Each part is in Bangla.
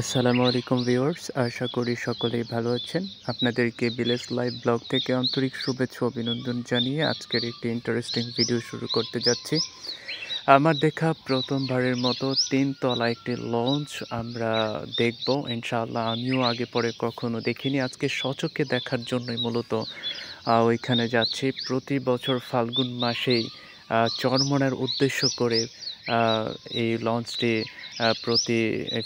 আসসালামু আলাইকুম ভিউয়ার্স, আশা করি সকলেই ভালো আছেন। আপনাদেরকে বিলেস লাইভ ব্লগ থেকে আন্তরিক শুভেচ্ছা অভিনন্দন জানিয়ে আজকের একটি ইন্টারেস্টিং ভিডিও শুরু করতে যাচ্ছি। আমার দেখা প্রথমবারের মতো তিনতলা একটি লঞ্চ আমরা দেখব। ইনশাআল্লাহ আমিও আগে পরে কখনো দেখিনি। আজকে সচক্ষে দেখার জন্যই মূলত ওইখানে যাচ্ছি। প্রতি বছর ফাল্গুন মাসেই চরমনার উদ্দেশ্য করে এই লঞ্চটি প্রতি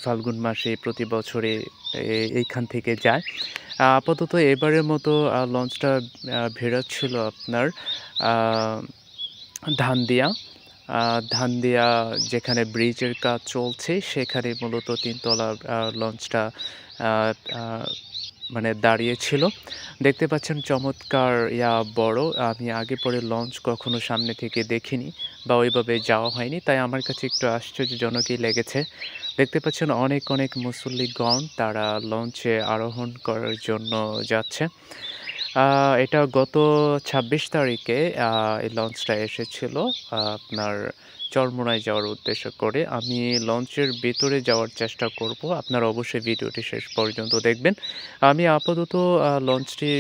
ফাল্গুন মাসে, প্রতি বছরে এইখান থেকে যায়। আপাতত এবারের মতো লঞ্চটা ভেড়াচ্ছিল আপনার ধানদিয়া। ধানদিয়া যেখানে ব্রিজের কাজ চলছে, সেখানে মূলত তিনতলা লঞ্চটা আহ, দাঁড়িয়ে ছিল। দেখতে পাচ্ছেন চমৎকার ইয়া বড়। আমি আগে পরে লঞ্চ কখনো সামনে থেকে দেখিনি বা ওইভাবে যাওয়া হয়নি তাই আমার কাছে একটু আশ্চর্যজনকই লেগেছে। দেখতে পাচ্ছেন অনেক অনেক মুসল্লিগণ তারা লঞ্চে আরোহণ করার জন্য যাচ্ছে। এটা গত ছাব্বিশ তারিখে এই লঞ্চটা এসেছিল আপনার চরমোনায় যাওয়ার উদ্দেশ্য করে। আমি লঞ্চের ভেতরে যাওয়ার চেষ্টা করব। আপনারা অবশ্যই ভিডিওটি শেষ পর্যন্ত দেখবেন। আমি আপাতত লঞ্চটি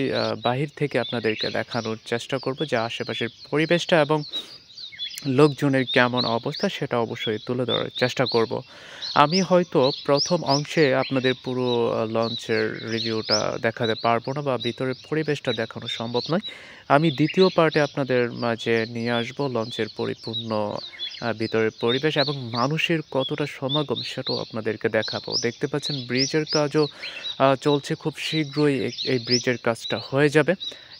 বাহির থেকে আপনাদেরকে দেখানোর চেষ্টা করব, যে আশেপাশের পরিবেশটা এবং লোকজনের কেমন অবস্থা সেটা অবশ্যই তুলে ধরার চেষ্টা করব। আমি হয়তো প্রথম অংশে আপনাদের পুরো লঞ্চের রিভিউটা দেখাতে পারব না বা ভিতরের পরিবেশটা দেখানো সম্ভব নয়। আমি দ্বিতীয় পার্টে আপনাদের মাঝে নিয়ে আসব লঞ্চের পরিপূর্ণ ভিতরের পরিবেশ এবং মানুষের কতটা সমাগম সেটাও আপনাদেরকে দেখাবো। দেখতে পাচ্ছেন ব্রিজের কাজও চলছে খুব শীঘ্রই। এই- ব্রিজের কাজটা হয়ে যাবে।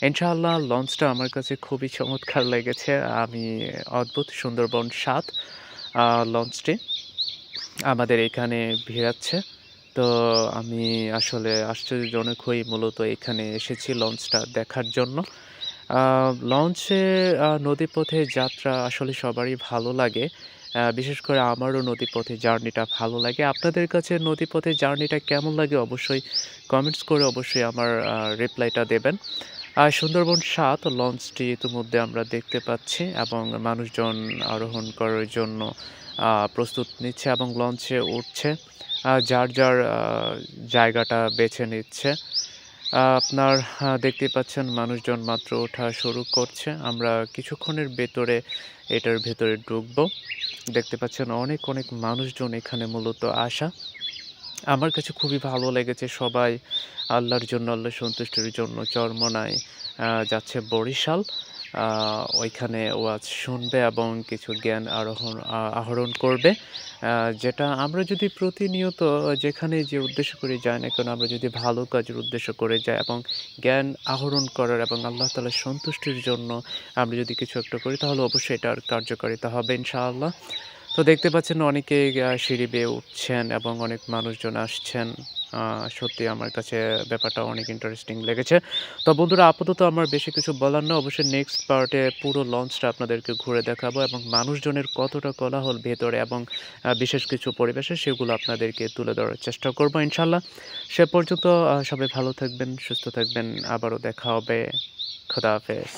ইনশাআল্লাহ লঞ্চটা আমার কাছে খুবই চমৎকার লেগেছে। আমি অদ্ভুত সুন্দরবন সাত লঞ্চটি আমাদের এখানে ভিড়াচ্ছে। তো আমি আসলে আশ্চর্যজনক হয়ে মূলত এখানে এসেছি লঞ্চটা দেখার জন্য। লঞ্চে নদীপথে যাত্রা আসলে সবারই ভালো লাগে। বিশেষ করে আমারও নদীপথে জার্নিটা ভালো লাগে। আপনাদের কাছে নদীপথে জার্নিটা কেমন লাগে অবশ্যই কমেন্টস করে অবশ্যই আমার রিপ্লাইটা দেবেন। আর সুন্দরবন সাত লঞ্চটি ইতিমধ্যে আমরা দেখতে পাচ্ছি এবং মানুষজন আরোহণ করার জন্য প্রস্তুত নিচ্ছে এবং লঞ্চে উঠছে। যার যার জায়গাটা বেছে নিচ্ছে। আপনার দেখতে পাচ্ছেন মানুষজন মাত্র ওঠা শুরু করছে। আমরা কিছুক্ষণের ভেতরে এটার ভেতরে ঢুকবো। দেখতে পাচ্ছেন অনেক অনেক মানুষজন এখানে মূলত আসা। আমার কাছে খুবই ভালো লেগেছে সবাই আল্লাহর জন্য আল্লাহ সন্তুষ্টির জন্য চরমনায় যাচ্ছে বরিশাল। ওইখানে ওয়াজ শুনবে এবং কিছু জ্ঞান আরোহণ আহরণ করবে। যেটা আমরা যদি প্রতিনিয়ত যেখানে যে উদ্দেশ্য করে যাই না কেন, আমরা যদি ভালো কাজের উদ্দেশ্য করে যাই এবং জ্ঞান আহরণ করার এবং আল্লাহ তালার সন্তুষ্টির জন্য আমরা যদি কিছু একটা করি, তাহলে অবশ্যই এটার কার্যকারিতা হবে ইনশাআল্লাহ। তো দেখতে পাচ্ছেন অনেকে সিঁড়ি বেয়ে উঠছেন এবং অনেক মানুষজন আসছেন। সত্যি আমার কাছে ব্যাপারটা অনেক ইন্টারেস্টিং লেগেছে। তো বন্ধুরা, আপাতত আমার বেশি কিছু বলার না। অবশ্যই নেক্সট পার্টে পুরো লঞ্চটা আপনাদেরকে ঘুরে দেখাবো এবং মানুষজনের কতটা কোলাহল ভেতরে এবং বিশেষ কিছু পরিবেশে সেগুলো আপনাদেরকে তুলে ধরার চেষ্টা করব ইনশাল্লাহ সে পর্যন্ত সবাই ভালো থাকবেন, সুস্থ থাকবেন। আবারও দেখা হবে। খোদা হাফেজ।